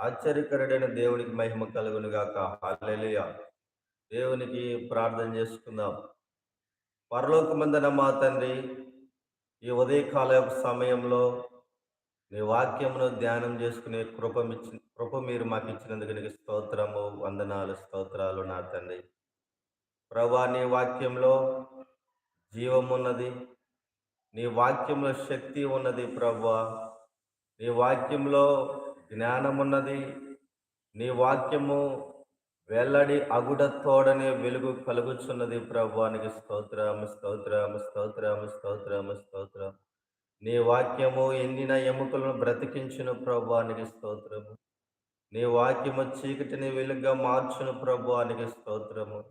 ఆశ్చర్యకరుడైన దేవునికి మహిమ కలుగును గాక హాలెలియ దేవునికి ప్రార్థన చేసుకుందాం. పరలోకమందన మా తండ్రి ఈ ఉదయకాల సమయంలో మీ వాక్యమును ధ్యానం చేసుకునే కృప ఇచ్చిన కృప మీరు మాకు ఇచ్చినందుకు నీకు స్తోత్రము వందనాలు స్తోత్రాలు నా తండ్రి. ప్రభా నీ వాక్యంలో జీవమున్నది నీ వాక్యంలో శక్తి ఉన్నది ప్రభా. నీ వాక్యంలో జ్ఞానం ఉన్నది నీ వాక్యము వెల్లడి అగుడ వెలుగు కలుగుచున్నది ప్రభువానికి స్తోత్రం స్తోత్రం స్తోత్రం స్తోత్రం స్తోత్రం. నీ వాక్యము ఎండిన ఎముకలను బ్రతికించిన ప్రభువానికి స్తోత్రము. నీ వాక్యము చీకటిని వెలుగుగా మార్చును ప్రభువానికి స్తోత్రము.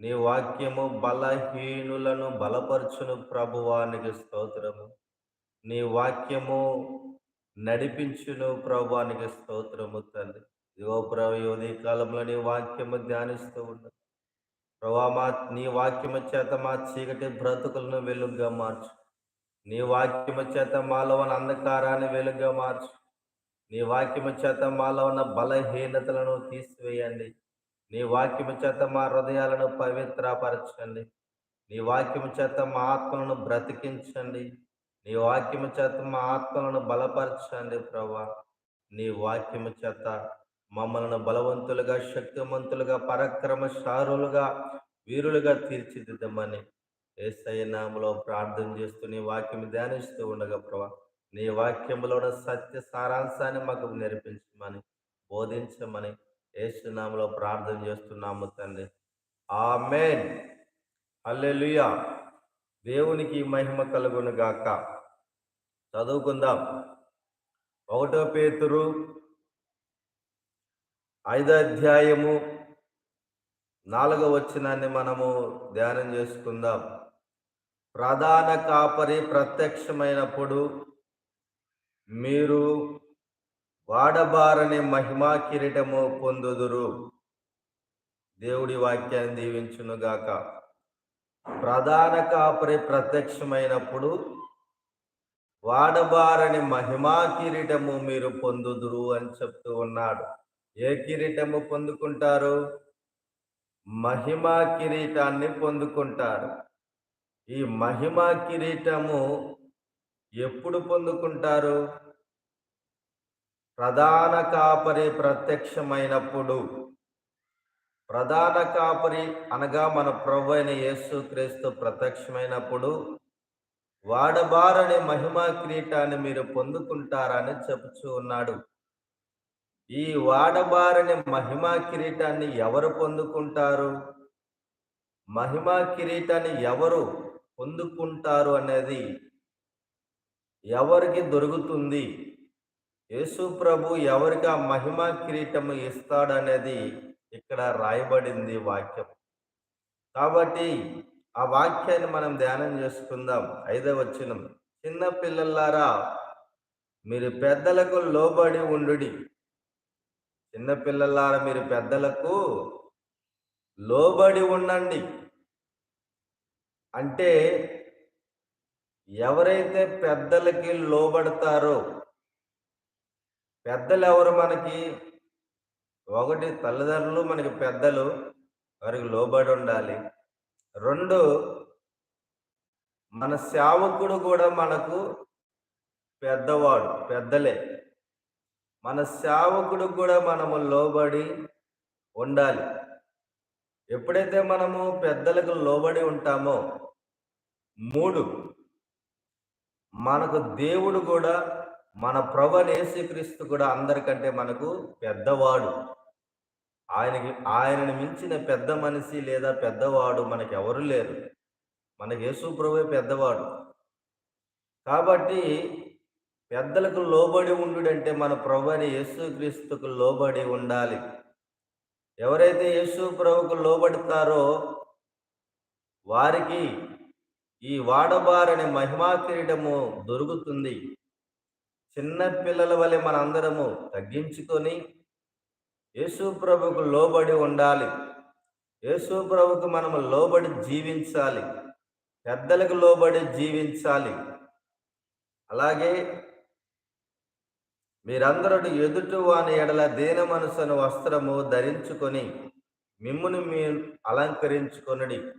నీ వాక్యము బలహీనులను బలపరచును ప్రభువానికి స్తోత్రము. నీ వాక్యము నడిపించును ప్రభానికి స్తోత్రము తండ్రి. ఇదిగో ప్రభు ఉదయ కాలంలో నీ వాక్యము ధ్యానిస్తూ ఉండదు ప్రభా మా నీ వాక్యము చేత మా చీకటి బ్రతుకులను వెలుగుగా మార్చు. నీ వాక్యము చేత మాలో ఉన్న అంధకారాన్ని వెలుగుగా మార్చు. నీ వాక్యము చేత మాలో ఉన్న బలహీనతలను తీసివేయండి. నీ వాక్యము చేత మా హృదయాలను పవిత్రపరచండి. నీ వాక్యము చేత మా ఆత్మలను బ్రతికించండి. నీ వాక్యము చేత మా ఆత్మలను బలపరచండి ప్రభా. నీ వాక్యము చేత మమ్మల్ని బలవంతులుగా శక్తివంతులుగా పరాక్రమశారులుగా వీరులుగా తీర్చిదిద్దమని ఏసయ్య నామలో ప్రార్థన చేస్తూ నీ వాక్యం ధ్యానిస్తూ ఉండగా ప్రభా. నీ వాక్యంలో సత్య సారాంశాన్ని మాకు నేర్పించమని బోధించమని ఏసునామలో ప్రార్థన చేస్తున్నాము తండ్రి. ఆమెన్. అల్లెలుయా దేవునికి మహిమ కలుగును గాక చదువుకుందాం. ఒకటో పేతురు ఐదో అధ్యాయము నాలుగో వచ్చినాన్ని మనము ధ్యానం చేసుకుందాం. ప్రధాన కాపరి ప్రత్యక్షమైనప్పుడు మీరు వాడబారని మహిమా కిరీటము పొందుదురు. దేవుడి వాక్యాన్ని దీవించునుగాక. ప్రధాన కాపరి ప్రత్యక్షమైనప్పుడు వాడబారని మహిమా కిరీటము మీరు పొందుదురు అని చెప్తూ ఉన్నాడు. ఏ కిరీటము పొందుకుంటారు? మహిమా కిరీటాన్ని పొందుకుంటారు. ఈ మహిమా కిరీటము ఎప్పుడు పొందుకుంటారు? ప్రధాన కాపరి ప్రత్యక్షమైనప్పుడు. ప్రధాన కాపరి అనగా మన ప్రభు అయిన యేసు క్రీస్తు ప్రత్యక్షమైనప్పుడు వాడబారని మహిమా కిరీటాన్ని మీరు పొందుకుంటారని చెప్పుచూ ఉన్నాడు. ఈ వాడబారని మహిమా కిరీటాన్ని ఎవరు పొందుకుంటారు? మహిమా కిరీటాన్ని ఎవరు పొందుకుంటారు అనేది ఎవరికి దొరుకుతుంది? యేసు ప్రభు ఎవరికి ఆ మహిమా కిరీటము ఇస్తాడనేది ఇక్కడ రాయబడింది వాక్యం. కాబట్టి ఆ వాక్యాన్ని మనం ధ్యానం చేసుకుందాం. ఐదవ వచనం. చిన్న పిల్లలారా మీరు పెద్దలకు లోబడి ఉండుడి. చిన్న పిల్లలారా మీరు పెద్దలకు లోబడి ఉండండి. అంటే ఎవరైతే పెద్దలకి లోబడతారో పెద్దలు ఎవరు మనకి? ఒకటి తల్లిదండ్రులు మనకి పెద్దలు వారికి లోబడి ఉండాలి. రెండు మన సేవకుడు కూడా మనకు పెద్దవాడు పెద్దలే. మన సేవకుడు కూడా మనము లోబడి ఉండాలి. ఎప్పుడైతే మనము పెద్దలకు లోబడి ఉంటామో మూడు మనకు దేవుడు కూడా మన ప్రభు యేసుక్రీస్తు కూడా అందరికంటే మనకు పెద్దవాడు. ఆయనకి ఆయనను మించిన పెద్ద మనిషి లేదా పెద్దవాడు మనకి ఎవరు లేరు. మనకి యేసు ప్రభువే పెద్దవాడు. కాబట్టి పెద్దలకు లోబడి ఉండుడంటే మన ప్రభు అని యేసుక్రీస్తుకు లోబడి ఉండాలి. ఎవరైతే యేసు ప్రభుకు లోబడతారో వారికి ఈ వాడబారని మహిమా కిరీటము దొరుకుతుంది. చిన్న పిల్లల వలె మనందరము తగ్గించుకొని యేసు ప్రభుకు లోబడి ఉండాలి. యేసు ప్రభుకు మనం లోబడి జీవించాలి. పెద్దలకు లోబడి జీవించాలి. అలాగే మీరందరూ ఎదుటి వాని ఎడల దీన మనసును వస్త్రము ధరించుకొని మిమ్మును మీరు అలంకరించుకొనడి.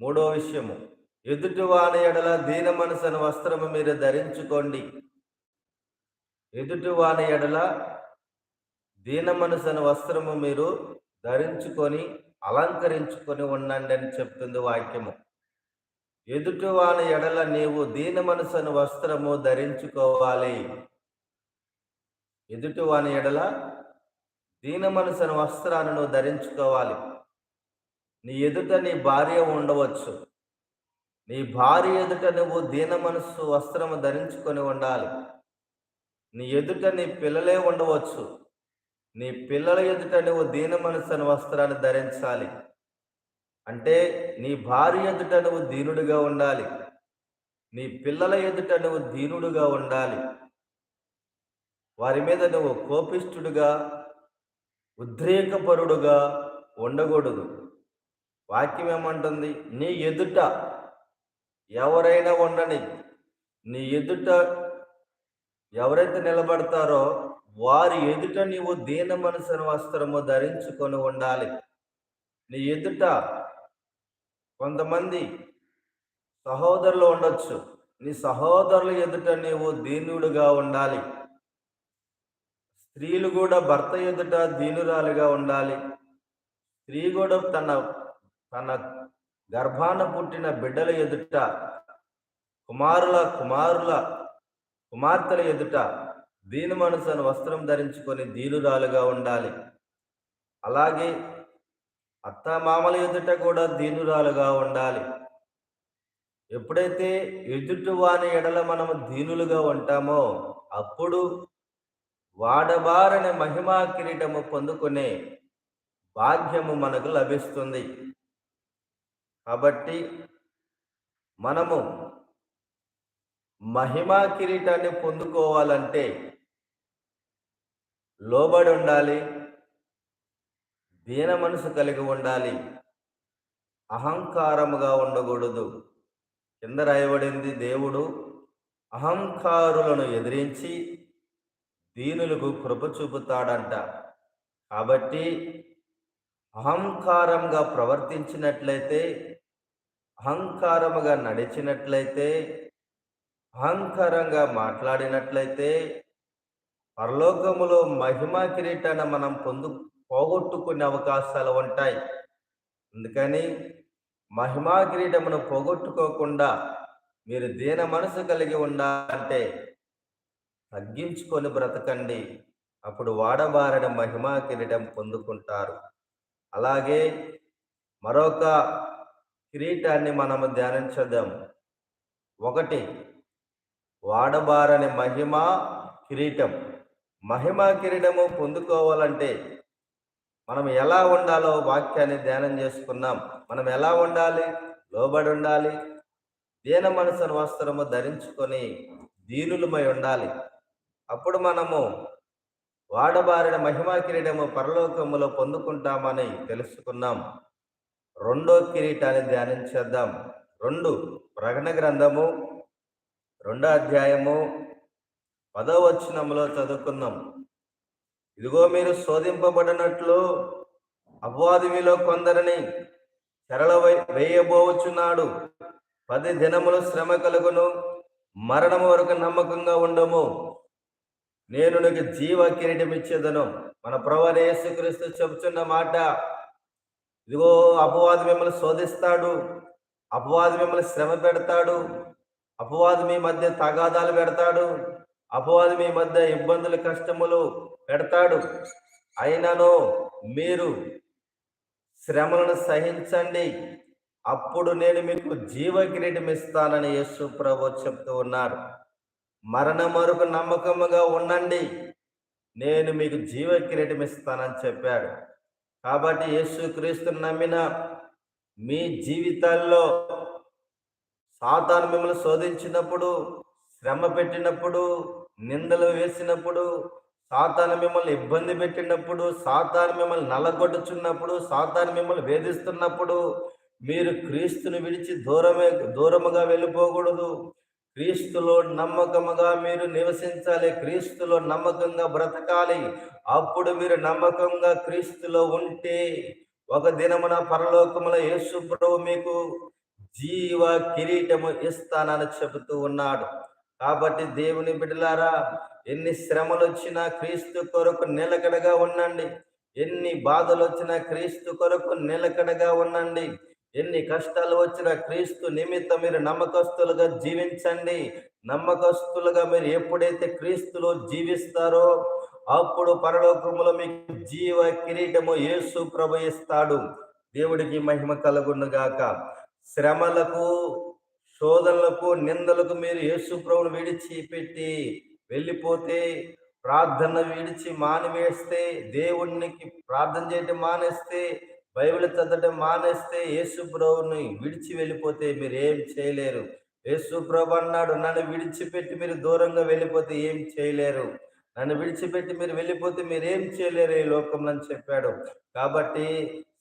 మూడో విషయము. ఎదుటి వాని ఎడల దీన మనసును వస్త్రము మీరు ధరించుకోండి. ఎదుటి వాని ఎడల దీన మనసును వస్త్రము మీరు ధరించుకొని అలంకరించుకొని ఉండండి అని చెప్తుంది వాక్యము. ఎదుటి వాని ఎడల నీవు దీన మనసును వస్త్రము ధరించుకోవాలి. ఎదుటి వాని ఎడల దీన మనసును వస్త్రాన్ని నువ్వు ధరించుకోవాలి. నీ ఎదుట నీ భార్య ఉండవచ్చు. నీ భార్య ఎదుట నువ్వు దీన మనసు వస్త్రము ధరించుకొని ఉండాలి. నీ ఎదుట నీ పిల్లలే ఉండవచ్చు. నీ పిల్లల ఎదుట నువ్వు దీన మనస్సును వస్త్రాన్ని ధరించాలి. అంటే నీ భార్య ఎదుట నువ్వు దీనుడిగా ఉండాలి. నీ పిల్లల ఎదుట నువ్వు దీనుడుగా ఉండాలి. వారి మీద నువ్వు కోపిష్ఠుడుగా ఉద్రేకపరుడుగా ఉండకూడదు. వాక్యం ఏమంటుంది? నీ ఎదుట ఎవరైనా ఉండని నీ ఎదుట ఎవరైతే నిలబడతారో వారి ఎదుట నీవు దీన మనసుని వస్త్రము ధరించుకొని ఉండాలి. నీ ఎదుట కొంతమంది సహోదరులు ఉండొచ్చు. నీ సహోదరుల ఎదుట నీవు దీనుడుగా ఉండాలి. స్త్రీలు కూడా భర్త ఎదుట దీనురాలుగా ఉండాలి. స్త్రీ కూడా తన తన గర్భాన పుట్టిన బిడ్డల ఎదుట కుమారుల కుమారుల కుమార్తెల ఎదుట దీని మనసును వస్త్రం ధరించుకొని దీనురాలుగా ఉండాలి. అలాగే అత్త మామల ఎదుట కూడా దీనురాలుగా ఉండాలి. ఎప్పుడైతే ఎదుటి వాని ఎడల మనము దీనులుగా ఉంటామో అప్పుడు వాడబారని మహిమా కిరీటము పొందుకునే భాగ్యము మనకు లభిస్తుంది. కాబట్టి మనము మహిమా కిరీటాన్ని పొందుకోవాలంటే లోబడి ఉండాలి దీన మనసు కలిగి ఉండాలి అహంకారముగా ఉండకూడదు. కింద రాయబడింది దేవుడు అహంకారులను ఎదిరించి దీనులకు కృప చూపుతాడంట. కాబట్టి అహంకారంగా ప్రవర్తించినట్లయితే అహంకారముగా నడిచినట్లయితే అహంకారంగా మాట్లాడినట్లయితే పరలోకములో మహిమా కిరీటాన్ని మనం పొందు పోగొట్టుకునే అవకాశాలు ఉంటాయి. అందుకని మహిమా కిరీటమును పోగొట్టుకోకుండా మీరు దీన మనసు కలిగి ఉండాలంటే తగ్గించుకొని బ్రతకండి. అప్పుడు వాడబారిన మహిమా కిరీటం పొందుకుంటారు. అలాగే మరొక కిరీటాన్ని మనము ధ్యానించదాం. ఒకటి వాడబారని మహిమ కిరీటం. మహిమ కిరీటము పొందుకోవాలంటే మనం ఎలా ఉండాలో వాక్యాన్ని ధ్యానం చేసుకున్నాం. మనం ఎలా ఉండాలి? లోబడి ఉండాలి. దీన మనసును వస్త్రము ధరించుకొని దీనులమై ఉండాలి. అప్పుడు మనము వాడబారిన మహిమా కిరీటము పరలోకములో పొందుకుంటామని తెలుసుకున్నాం. రెండో కిరీటాన్ని ధ్యానించేద్దాం. రెండు ప్రకటన గ్రంథము రెండో అధ్యాయము పదవచనంలో చదువుకున్నాం. ఇదిగో మీరు శోధింపబడినట్లు అపవాది మీలో కొందరిని చెరల వేయబోవచ్చున్నాడు పది దినములు శ్రమ కలుగును మరణం వరకు నమ్మకంగా ఉండము. నేను నీకు జీవ కిరీటం ఇచ్చేదను మన ప్రవణ యేసుక్రీస్తు చెబుతున్న మాట. ఇదిగో అపవాది మిమ్మల్ని శోధిస్తాడు. అపవాది మిమ్మల్ని శ్రమ పెడతాడు. అపవాది మీ మధ్య తగాదాలు పెడతాడు. అపవాది మీ మధ్య ఇబ్బందులు కష్టములు పెడతాడు. అయినను మీరు శ్రమలను సహించండి. అప్పుడు నేను మీకు జీవ కిరీటం ఇస్తానని యేసు ప్రభు చెప్తూ ఉన్నాడు మరణ మరకు నమ్మకముగా ఉండండి. నేను మీకు జీవ కిరీటం ఇస్తానని చెప్పాడు. కాబట్టి యేసుక్రీస్తుని నమ్మిన మీ జీవితాల్లో సాతాను మిమ్మల్ని శోధించినప్పుడు శ్రమ పెట్టినప్పుడు నిందలు వేసినప్పుడు సాతాను మిమ్మల్ని ఇబ్బంది పెట్టినప్పుడు సాతాను మిమ్మల్ని నల్లగొట్టుచున్నప్పుడు సాతాను మిమ్మల్ని వేధిస్తున్నప్పుడు మీరు క్రీస్తుని విడిచి దూరమే దూరముగా వెళ్ళిపోకూడదు. క్రీస్తులో నమ్మకముగా మీరు నివసించాలి. క్రీస్తులో నమ్మకంగా బ్రతకాలి. అప్పుడు మీరు నమ్మకంగా క్రీస్తులో ఉంటే ఒక దినమున పరలోకముల యేసు ప్రభు మీకు జీవ కిరీటము ఇస్తానని చెబుతూ ఉన్నాడు. కాబట్టి దేవుని బిడ్డలారా ఎన్ని శ్రమలు వచ్చినా క్రీస్తు కొరకు నిలకడగా ఉండండి. ఎన్ని బాధలు వచ్చినా క్రీస్తు కొరకు నిలకడగా ఉండండి. ఎన్ని కష్టాలు వచ్చినా క్రీస్తు నిమిత్తం మీరు నమ్మకస్తులుగా జీవించండి. నమ్మకస్తులుగా మీరు ఎప్పుడైతే క్రీస్తులో జీవిస్తారో అప్పుడు పరలోకములో మీకు జీవ కిరీటము యేసు ప్రభు ఇస్తాడు. దేవుడికి మహిమ కలుగునుగాక. శ్రమలకు శోధనలకు నిందలకు మీరు యేసు విడిచి విడిచిపెట్టి వెళ్ళిపోతే ప్రార్థన విడిచి మానివేస్తే దేవునికి ప్రార్థన చేయటం మానేస్తే బైబిల్ చదవటం మానేస్తే యేసు ప్రభుని విడిచి వెళ్ళిపోతే మీరు ఏం చేయలేరు. యేసు ప్రభు అన్నాడు నన్ను విడిచిపెట్టి మీరు దూరంగా వెళ్ళిపోతే ఏం చేయలేరు. నన్ను విడిచిపెట్టి మీరు వెళ్ళిపోతే మీరు ఏం చేయలేరు ఈ లోకంలో అని చెప్పాడు. కాబట్టి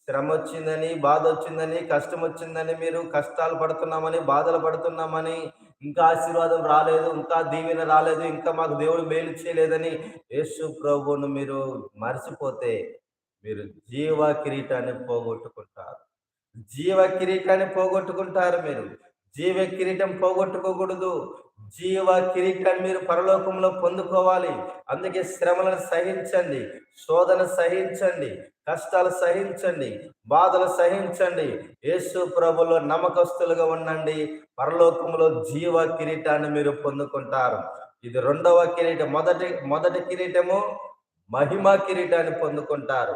శ్రమ వచ్చిందని బాధ వచ్చిందని కష్టం వచ్చిందని మీరు కష్టాలు పడుతున్నామని బాధలు పడుతున్నామని ఇంకా ఆశీర్వాదం రాలేదు ఇంకా దీవెన రాలేదు ఇంకా మాకు దేవుడు మేలు చేయలేదని యేసు ప్రభువును మీరు మర్చిపోతే మీరు జీవ కిరీటాన్ని పోగొట్టుకుంటారు. జీవ కిరీటాన్ని పోగొట్టుకుంటారు మీరు. జీవ కిరీటం పోగొట్టుకోకూడదు. జీవ కిరీటాన్ని మీరు పరలోకంలో పొందుకోవాలి. అందుకే శ్రమలను సహించండి శోధన సహించండి కష్టాలు సహించండి బాధలు సహించండి. యేసు ప్రభులో నమ్మకస్తులుగా ఉండండి. పరలోకంలో జీవ కిరీటాన్ని మీరు పొందుకుంటారు. ఇది రెండవ కిరీటం. మొదటి మొదటి కిరీటము మహిమ కిరీటాన్ని పొందుకుంటారు.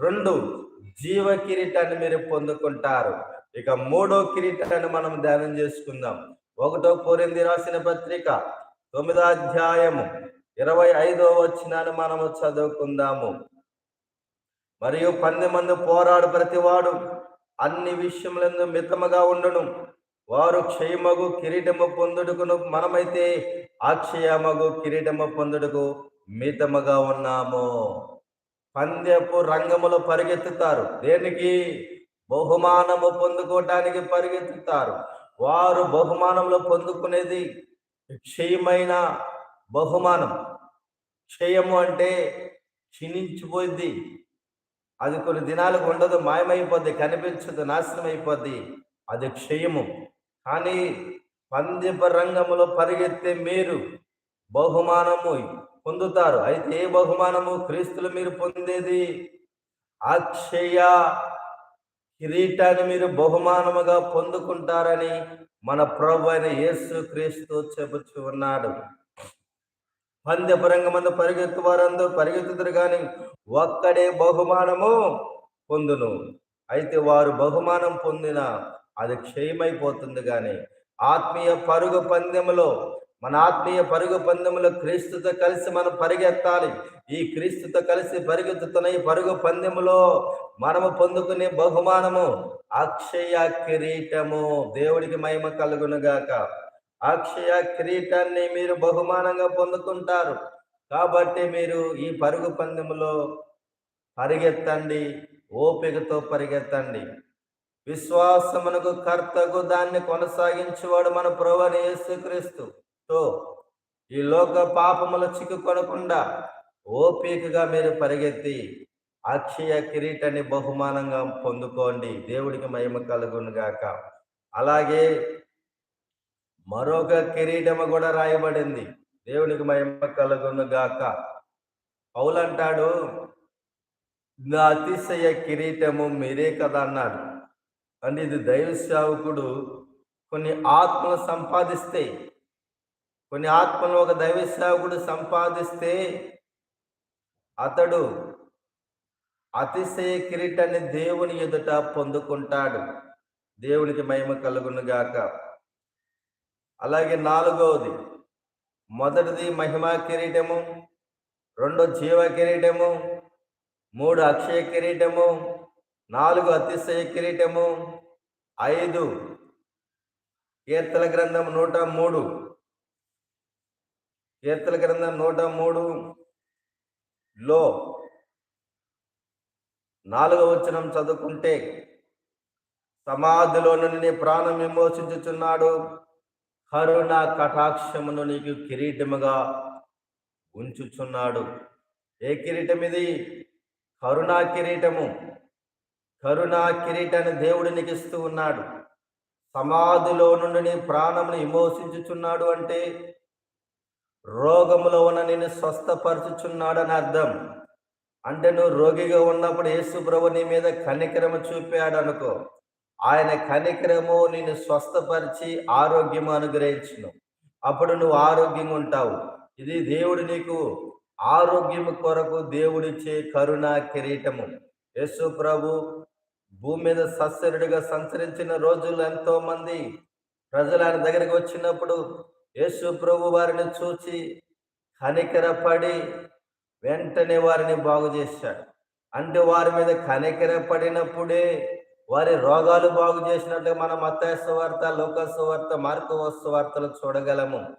రెండు జీవ కిరీటాన్ని మీరు పొందుకుంటారు. ఇక మూడో కిరీటాన్ని మనం ధ్యానం చేసుకుందాం. ఒకటో కోరింది రాసిన పత్రిక తొమ్మిదో అధ్యాయము ఇరవై ఐదో వచ్చినాన్ని మనము చదువుకుందాము. మరియు పంది మంది పోరాడు ప్రతివాడు అన్ని విషయములందు మితముగా ఉండను. వారు క్షయమగు కిరీటము పొందుడుకును మనమైతే అక్షయమగు కిరీటము పొందుడుకు మితముగా ఉన్నాము. పందెపు రంగములో పరిగెత్తుతారు. దేనికి? బహుమానము పొందుకోవటానికి పరిగెత్తుతారు. వారు బహుమానంలో పొందుకునేది క్షయమైన బహుమానం. క్షయము అంటే క్షీణించిపోయింది. అది కొన్ని దినాలకు ఉండదు మాయమైపోద్ది కనిపించదు నాశనం అయిపోద్ది అది క్షయము. కానీ పందిప రంగంలో పరిగెత్తే మీరు బహుమానము పొందుతారు. అయితే ఏ బహుమానము? క్రీస్తులు మీరు పొందేది. అక్షయ కిరీటాన్ని మీరు బహుమానముగా పొందుకుంటారని మన ప్రభు అయిన యేసు క్రీస్తు చెబుతూ ఉన్నాడు. మందు పరిగెత్తు వారందరూ పరిగెత్తుతారు కానీ ఒక్కడే బహుమానము పొందును. అయితే వారు బహుమానం పొందిన అది క్షయమైపోతుంది కానీ ఆత్మీయ పరుగు పందెములో మన ఆత్మీయ పరుగు పందెములో క్రీస్తుతో కలిసి మనం పరిగెత్తాలి. ఈ క్రీస్తుతో కలిసి పరిగెత్తుతున్న ఈ పరుగు పందెములో మనము పొందుకునే బహుమానము అక్షయ కిరీటము. దేవుడికి మహిమ కలుగునుగాక. అక్షయ కిరీటాన్ని మీరు బహుమానంగా పొందుకుంటారు. కాబట్టి మీరు ఈ పరుగు పందెములో పరిగెత్తండి ఓపికతో పరిగెత్తండి. విశ్వాసమునకు కర్తకు దాన్ని కొనసాగించేవాడు మన ప్రభుని యేసుక్రీస్తుతో ఈ లోక పాపములు చిక్కుకొనకుండా ఓపికగా మీరు పరిగెత్తి అక్షయ కిరీటాన్ని బహుమానంగా పొందుకోండి. దేవుడికి మహిమ కలుగును గాక. అలాగే మరొక కిరీటము కూడా రాయబడింది. దేవునికి మహిమ కలుగును గాక. పౌలంటాడు నా అతిశయ కిరీటము మీరే కదా అన్నాడు. అంటే ఇది దైవ సేవకుడు కొన్ని ఆత్మలు సంపాదిస్తే కొన్ని ఆత్మలు ఒక దైవ సేవకుడు సంపాదిస్తే అతడు అతిశయ కిరీటాన్ని దేవుని ఎదుట పొందుకుంటాడు. దేవునికి మహిమ కలుగును గాక. అలాగే నాలుగవది మొదటిది మహిమా కిరీటము రెండో జీవ కిరీటము మూడు అక్షయ కిరీటము నాలుగు అతిశయ కిరీటము ఐదు కీర్తన గ్రంథం నూట మూడు. కీర్తన గ్రంథం నూట మూడు లో నాలుగవ వచనం చదువుకుంటే సమాధిలో నుండి ప్రాణం విమోచించుచున్నాడు. కరుణ కటాక్షమును నీకు కిరీటముగా ఉంచుచున్నాడు. ఏ కిరీటం ఇది కరుణా కిరీటము. కరుణా కిరీటాన్ని దేవుడు నీకు ఇస్తూ ఉన్నాడు. సమాధిలో నుండి నీ ప్రాణమును విమోచించుచున్నాడు అంటే రోగములో ఉన్న నేను స్వస్థపరచుచున్నాడని అర్థం. అంటే నువ్వు రోగిగా ఉన్నప్పుడు యేసు ప్రభు నీ మీద కనికరము చూపాడు అనుకో. ఆయన కనికరము నిన్ను స్వస్థపరిచి ఆరోగ్యము అనుగ్రహించును. అప్పుడు నువ్వు ఆరోగ్యంగా ఉంటావు. ఇది దేవుడు నీకు ఆరోగ్యము కొరకు దేవుడిచ్చే కరుణ కిరీటము. యేసు ప్రభు భూమి మీద సస్యరుడిగా సంచరించిన రోజులు ఎంతో మంది ప్రజలు ఆయన దగ్గరికి వచ్చినప్పుడు యేసు ప్రభు వారిని చూచి కనికరపడి వెంటనే వారిని బాగు చేశాడు. అంటే వారి మీద కనికర పడినప్పుడే వారి రోగాలు బాగు చేసినట్లుగా మనం మత్తాయస్సు వార్త లోకస్సు వార్త మార్కవస్సు వార్తలు చూడగలము.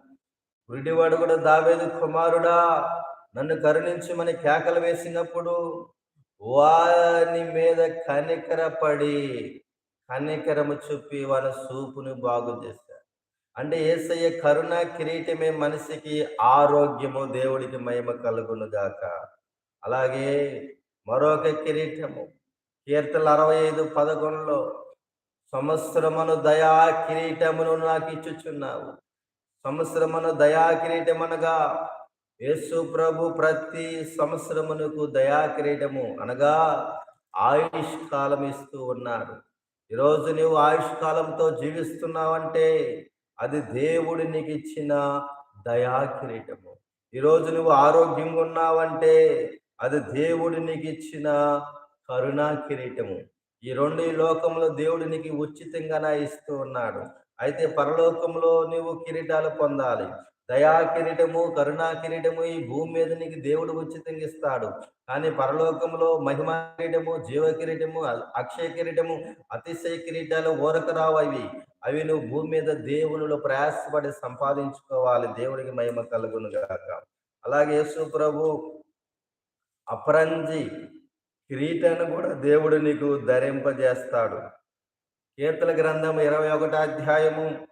విడివాడు కూడా దావేది కుమారుడా నన్ను కరుణించమని కేకలు వేసినప్పుడు వారి మీద కనికరపడి కనికరము చూపి వారి సూపును బాగు చేశాడు. అంటే ఏసయ్య కరుణ కిరీటమే మనిషికి ఆరోగ్యము దేవుడికి మహిమ కలుగును గాక అలాగే మరొక కిరీటము కీర్తన అరవై ఐదు పదకొండులో సంవత్సరమును దయా కిరీటమును నాకు ఇచ్చుచున్నావు. సంవత్సరమును దయా కిరీటమనగా యేసు ప్రభు ప్రతి సంవత్సరమునకు దయా కిరీటము అనగా ఆయుష్ కాలం ఇస్తూ ఉన్నాడు. ఈరోజు నువ్వు ఆయుష్ కాలంతో జీవిస్తున్నావంటే అది దేవుడు నీకు ఇచ్చిన దయా కిరీటము ఈరోజు నువ్వు ఆరోగ్యంగా ఉన్నావంటే అది దేవుడు నీకు ఇచ్చిన కరుణా కిరీటము ఈ రెండు ఈ లోకంలో దేవుడు నీకు ఉచితంగా ఇస్తూ ఉన్నాడు. అయితే పరలోకంలో నువ్వు కిరీటాలు పొందాలి. దయా కిరీటము కరుణా కిరీటము ఈ భూమి మీద నీకు దేవుడు ఉచితంగా ఇస్తాడు. కానీ పరలోకంలో మహిమ కిరీటము జీవ కిరీటము అక్షయ కిరీటము అతిశయ కిరీటాలు ఓరక రావు అవి. అవి నువ్వు భూమి మీద దేవునిలో ప్రయాసపడి సంపాదించుకోవాలి. దేవుడికి మహిమ కలుగును గాక. అలాగే యేసు ప్రభు అపరంజి కిరీటాన్ని కూడా దేవుడు నీకు ధరింపజేస్తాడు. కీర్తన గ్రంథం ఇరవై ఒకటి అధ్యాయము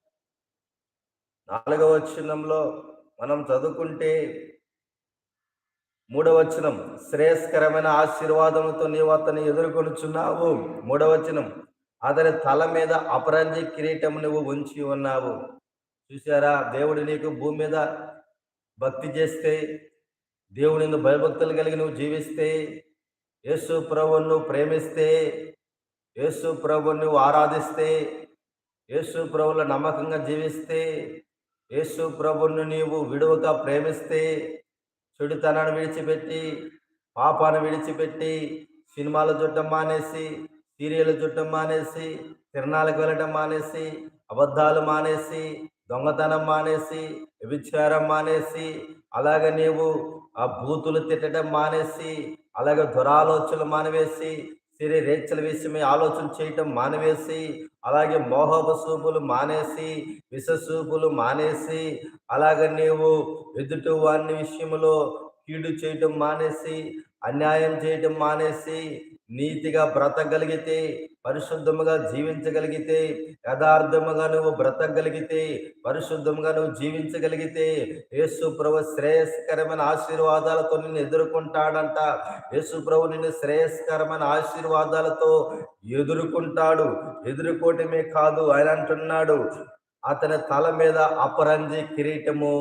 నాలుగవ వచనంలో మనం చదువుకుంటే మూడవ వచనం శ్రేయస్కరమైన ఆశీర్వాదంతో నీవు అతన్ని ఎదుర్కొనుచున్నావు. మూడవ వచనం అతని తల మీద అపరంజి కిరీటం నువ్వు ఉంచి ఉన్నావు. చూసారా దేవుడు నీకు భూమి మీద భక్తి చేస్తే దేవుని భయభక్తులు కలిగి నువ్వు జీవిస్తే యేసు ప్రభువును ప్రేమిస్తే యేసు ప్రభువుని నువ్వు ఆరాధిస్తే యేసు ప్రభుల నమ్మకంగా జీవిస్తే యేసు ప్రభుని నీవు విడువక ప్రేమిస్తే చెడుతనాన్ని విడిచిపెట్టి పాపాన్ని విడిచిపెట్టి సినిమాలు చూడటం మానేసి సీరియల్ చూడటం మానేసి తిరణాలకు వెళ్ళటం మానేసి అబద్ధాలు మానేసి దొంగతనం మానేసి విచారం మానేసి అలాగే నీవు ఆ బూతులు తిట్టడం మానేసి అలాగే దురాలోచనలు మానవేసి సిరి రేచల విషయమై ఆలోచన చేయటం మానేసి అలాగే మోహపు సూపులు మానేసి విషసూపులు మానేసి అలాగే నీవు ఎదుటి వారిని విషయంలో కీడు చేయటం మానేసి అన్యాయం చేయటం మానేసి నీతిగా బ్రతకగలిగితే పరిశుద్ధముగా జీవించగలిగితే యథార్థముగా నువ్వు బ్రతకగలిగితే పరిశుద్ధముగా నువ్వు జీవించగలిగితే యేసు ప్రభు శ్రేయస్కరమైన ఆశీర్వాదాలతో నిన్ను ఎదుర్కొంటాడంట. యేసు ప్రభు నిన్ను శ్రేయస్కరమైన ఆశీర్వాదాలతో ఎదుర్కొంటాడు. ఎదుర్కోవటమే కాదు ఆయన అంటున్నాడు అతని తల మీద అపరంజి కిరీటము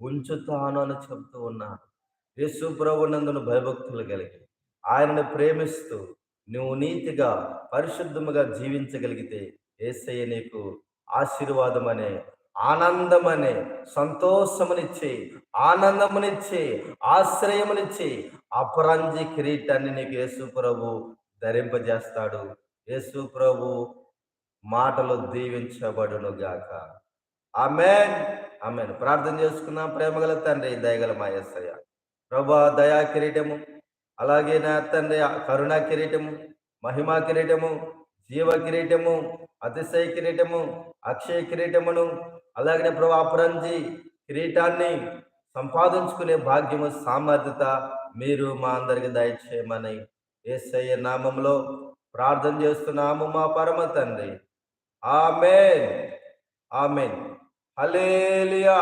ఉంచుతాను అని చెబుతూ ఉన్నాడు. యేసు ప్రభునందును భయభక్తులు కలిగి ఆయనను ప్రేమిస్తూ నువ్వు నీతిగా పరిశుద్ధముగా జీవించగలిగితే ఏసయ్య నీకు ఆశీర్వాదం అనే ఆనందమనే సంతోషమునిచ్చి ఆనందమునిచ్చి ఆశ్రయమునిచ్చి అపరంజి కిరీటాన్ని నీకు యేసు ప్రభు ధరింపజేస్తాడు. యేసు ప్రభు మాటలు దీవించబడును గాక. ఆమెన్. ఆమెన్. ప్రార్థన చేసుకుందాం ప్రేమగల తండ్రి దయగల మా ఎస్సయ్య ప్రభా దయా కిరీటము అలాగే నా తండ్రి కరుణా కిరీటము మహిమా కిరీటము జీవ కిరీటము అతిశయ కిరీటము అక్షయ కిరీటమును అలాగే ప్రభా అపరంజి కిరీటాన్ని సంపాదించుకునే భాగ్యము సామర్థ్యత మీరు మా అందరికి దయచేయమని ఏసయ్య నామంలో ప్రార్థన చేస్తున్నాము మా పరమ తండ్రి. ఆమెన్. ఆమెన్. హలేలియా